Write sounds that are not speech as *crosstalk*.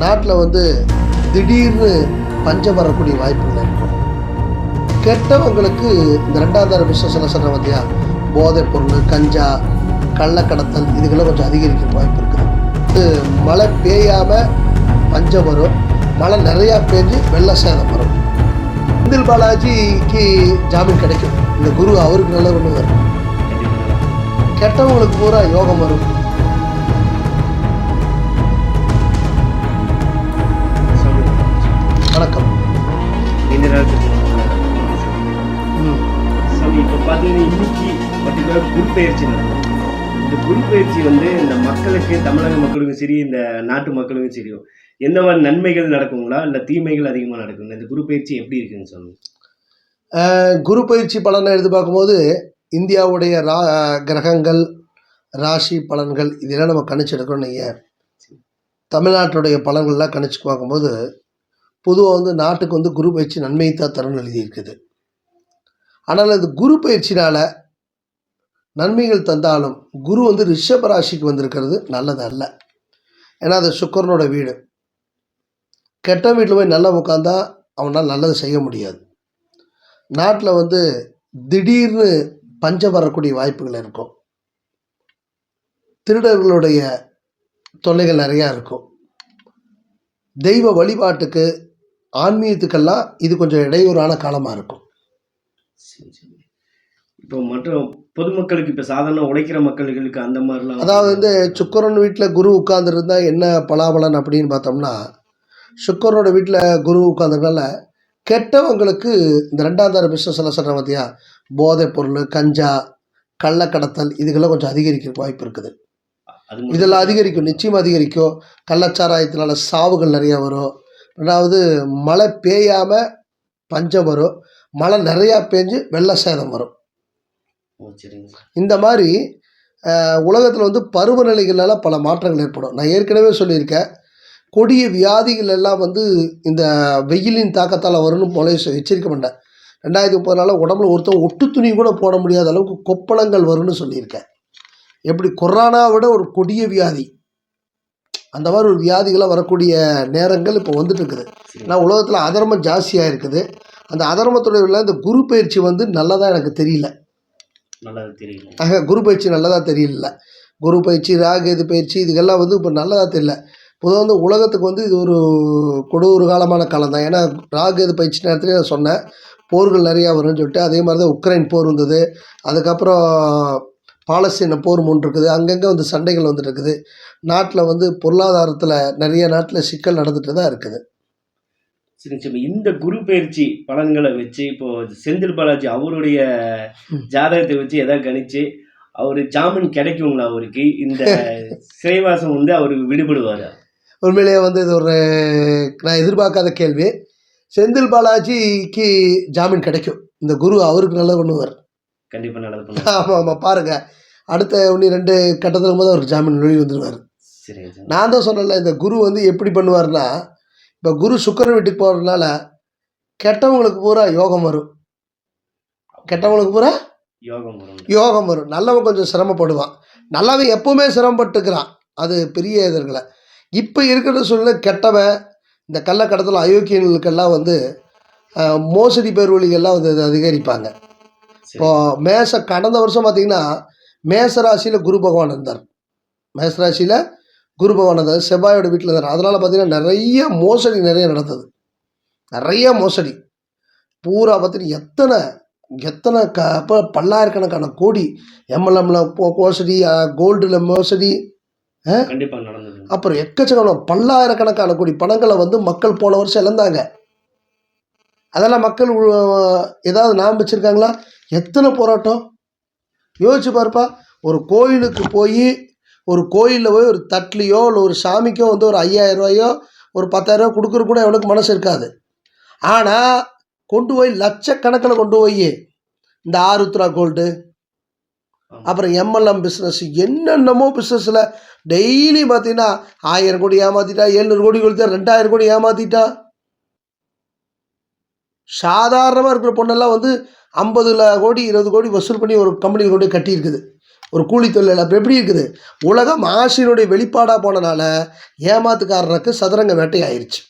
நாட்டில் வந்து திடீர்னு பஞ்சம் வரக்கூடிய வாய்ப்புகள் இருக்கும் கெட்டவங்களுக்கு இந்த ரெண்டாம் தர பிஸ்னஸ் சொல்கிற பார்த்தியா போதைப் பொருள் கஞ்சா கள்ளக்கடத்தல் இதுக்கெல்லாம் கொஞ்சம் அதிகரிக்க வாய்ப்பு இருக்குது. மழை பெய்யாமல் பஞ்சம் வரும். மழை நிறையா பெஞ்சு வெள்ள சேதம் வரும். செந்தில் பாலாஜிக்கு ஜாமீன் கிடைக்கும். இந்த குரு அவருக்கு நல்ல ஒன்று வரும். கெட்டவங்களுக்கு பூரா யோகம் வரும். பார்த்தீங்கன்னா இன்னைக்கு பர்டிகுலர் நடக்கும் இந்த குரு வந்து இந்த மக்களுக்கு தமிழக மக்களுக்கும் சரி இந்த நாட்டு மக்களுக்கும் சரி எந்த மாதிரி நன்மைகள் நடக்குங்களா? இல்லை தீமைகள் அதிகமாக நடக்குங்களா? இந்த குருப்பெயர்ச்சி எப்படி இருக்குன்னு சாமி குரு பயிற்சி பலனை எடுத்து பார்க்கும்போது இந்தியாவுடைய ரா கிரகங்கள் ராசி பலன்கள் இதெல்லாம் நம்ம கணிச்சு எடுக்கிறோம் நீங்கள் தமிழ்நாட்டுடைய பலன்கள்லாம் கணிச்சு பார்க்கும்போது பொதுவாக வந்து நாட்டுக்கு வந்து குரு பயிற்சி நன்மையை தான் தரணும்னு எழுதியிருக்குது. ஆனால் அது குரு பயிற்சினால் நன்மைகள் தந்தாலும் குரு வந்து ரிஷப ராசிக்கு வந்திருக்கிறது நல்லது அல்ல ஏன்னா அது சுக்கரனோட வீடு. கெட்ட வீட்டில் போய் நல்லா உட்காந்தா அவனால் நல்லது செய்ய முடியாது. நாட்டில் வந்து திடீர்னு பஞ்சம் வரக்கூடிய வாய்ப்புகள் இருக்கும். திருடர்களுடைய தொல்லைகள் நிறையா இருக்கும். தெய்வ வழிபாட்டுக்கு ஆன்மீகத்துக்கெல்லாம் இது கொஞ்சம் இடையூறான காலமாக இருக்கும். சரி, சரி. இப்போ மற்றும் பொதுமக்களுக்கு இப்போ சாதாரண உழைக்கிற மக்களுக்கு அந்த மாதிரிலாம் அதாவது வந்து சுக்கரன் வீட்டில் குரு உட்கார்ந்துருந்தா என்ன பலாபலன் அப்படின்னு பார்த்தோம்னா சுக்கரனோட வீட்டில் குரு உட்கார்ந்ததுனால கெட்டவங்களுக்கு இந்த ரெண்டாம் தர பிஸ்னஸ் எல்லாம் சொல்கிறேன் பார்த்தியா போதைப் பொருள் கஞ்சா கள்ளக்கடத்தல் இதுக்கெல்லாம் கொஞ்சம் அதிகரிக்க வாய்ப்பு இருக்குது. இதெல்லாம் அதிகரிக்கும் நிச்சயம் அதிகரிக்கும். கள்ளச்சாராயத்தினால சாவுகள் நிறையா வரும். ரெண்டாவது மழை பெய்யாமல் பஞ்சம் வரும். மழை நிறையா பெஞ்சு வெள்ள சேதம் வரும். இந்த மாதிரி உலகத்தில் வந்து பருவநிலைகளால் பல மாற்றங்கள் ஏற்படும். நான் ஏற்கனவே சொல்லியிருக்கேன். கொடிய வியாதிகள் எல்லாம் வந்து இந்த வெயிலின் தாக்கத்தால் வரும்னு போல எச்சரிக்கை பண்ணேன். ரெண்டாயிரத்தி முப்பதுனால உடம்புல ஒருத்தன் ஒட்டு துணி கூட போட முடியாத அளவுக்கு கொப்பளங்கள் வரும்னு சொல்லியிருக்கேன். எப்படி கொரோனா விட ஒரு கொடிய வியாதி அந்த மாதிரி ஒரு வியாதிகளாக வரக்கூடிய நேரங்கள் இப்போ வந்துட்டு இருக்குது. ஏன்னா உலகத்தில் அதர்மம் ஜாஸ்தியாக இருக்குது. அந்த அதர்மத்துடைய உள்ள இந்த குரு பயிற்சி வந்து நல்லதாக எனக்கு தெரியல. நல்லது தெரியல. ஆக குரு பயிற்சி நல்லதாக தெரியல. குரு பயிற்சி ராகேது பயிற்சி இதுக்கெல்லாம் வந்து இப்போ நல்லதாக தெரியல. பொதுவாக வந்து உலகத்துக்கு வந்து இது ஒரு கொடூர காலமான காலம் தான். ஏன்னா ராகேது பயிற்சி நேரத்துலேயே நான் சொன்னேன். போர்கள் நிறையா வரும்னு சொல்லிட்டு அதே மாதிரி தான் உக்ரைன் போர் வந்தது. அதுக்கப்புறம் பாலஸ்தீன போர் மூன்று இருக்குது. அங்கங்கே வந்து சண்டைகள் வந்துட்டு இருக்குது. நாட்டில் வந்து பொருளாதாரத்தில் நிறைய நாட்டில் சிக்கல் நடந்துட்டு தான் இருக்குது. சரி சரி இந்த குரு பயிற்சி பலன்களை வச்சு இப்போ செந்தில் பாலாஜி அவருடைய. ஜாதகத்தை வச்சு எதாவது கணிச்சு அவரு ஜாமீன் கிடைக்குங்களா அவருக்கு? இந்த *laughs* சிறைவாசம் வந்து அவருக்கு விடுபடுவாரு? உண்மையிலேயே வந்து இது ஒரு நான் எதிர்பார்க்காத கேள்வி. செந்தில் பாலாஜிக்கு ஜாமீன் கிடைக்கும். இந்த குரு அவருக்கு நல்ல பண்ணுவார். கண்டிப்பா நல்லது பண்ணுவாரு. ஆமாம் ஆமாம் பாருங்கள் அடுத்த ஒன்று ரெண்டு கட்டத்தில் போது அவருக்கு ஜாமீன் வெளியே வந்துடுவார் நான் தான் சொன்னேன்ல இந்த குரு வந்து எப்படி பண்ணுவார்னா இப்போ குரு சுக்கரன் வீட்டுக்கு போகிறதுனால கெட்டவங்களுக்கு பூரா யோகம் வரும். கெட்டவங்களுக்கு பூரா யோகம் வரும். யோகம் வரும். நல்லவன் கொஞ்சம் சிரமப்படுவான். நல்லவன் எப்போவுமே சிரமப்பட்டுக்கிறான். அது பெரிய எதிர்களை இப்போ இருக்கிற சூழ்நிலை கெட்டவன் இந்த கள்ளக்கடத்தில் அயோக்கியர்களுக்கெல்லாம் வந்து மோசடி பேர் வழிகள்லாம் வந்து இது அதிகரிப்பாங்க. சரி. இப்போ மேச கடந்த வருஷம் பார்த்தீங்கன்னா மேச ராசியில் குரு பகவான் இருந்தார். மேச ராசியில் குரு பகவான் இருந்தார் செவ்வாயோட வீட்டில் இருந்தார். அதனால் பார்த்தீங்கன்னா நிறைய மோசடி நிறைய நடந்தது. நிறைய மோசடி. பூரா பார்த்தீங்கன்னா எத்தனை எத்தனை க அப்போ பல்லாயிரக்கணக்கான கோடி எம்எல்எம்ல போ மோசடி கோல்டில் மோசடி அப்புறம் எக்கச்சக்கமான பல்லாயிரக்கணக்கான கோடி பணங்களை வந்து மக்கள் போன வருஷம் இழந்தாங்க. அதெல்லாம் மக்கள் ஏதாவது நாம் வச்சுருக்காங்களா? எத்தனை போராட்டம்? யோசிச்சு பாருப்பா. ஒரு கோயிலுக்கு போய் ஒரு கோயிலில் போய் ஒரு தட்லியோ இல்லை ஒரு சாமிக்கோ வந்து ஒரு ஐயாயிரம் ரூபாயோ ஒரு பத்தாயிரரூவா கொடுக்குற கூட எவனுக்கு மனசு இருக்காது. ஆனால் கொண்டு போய் லட்சக்கணக்கில் கொண்டு போய் இந்த ஆருத்ரா கோல்டு அப்புறம் எம்எல்எம் பிஸ்னஸ் என்னென்னமோ பிஸ்னஸில் டெய்லி பார்த்தீங்கன்னா ஆயிரம் கோடி ஏமாற்றிட்டா எழுநூறு கோடி கொடுத்தா ரெண்டாயிரம் கோடி ஏமாற்றிட்டா சாதாரணமாக இருக்கிற பொண்ணெல்லாம் வந்து ஐம்பதுல கோடி இருபது கோடி வசூல் பண்ணி ஒரு கம்பெனி கொண்டு கட்டியிருக்குது. ஒரு கூலி தொழிலாளி அப்போ எப்படி இருக்குது? உலகம் ஆசையினுடைய வெளிப்பாடாக போனனால ஏமாத்துக்காரனுக்கு சதுரங்க வேட்டை ஆயிடுச்சு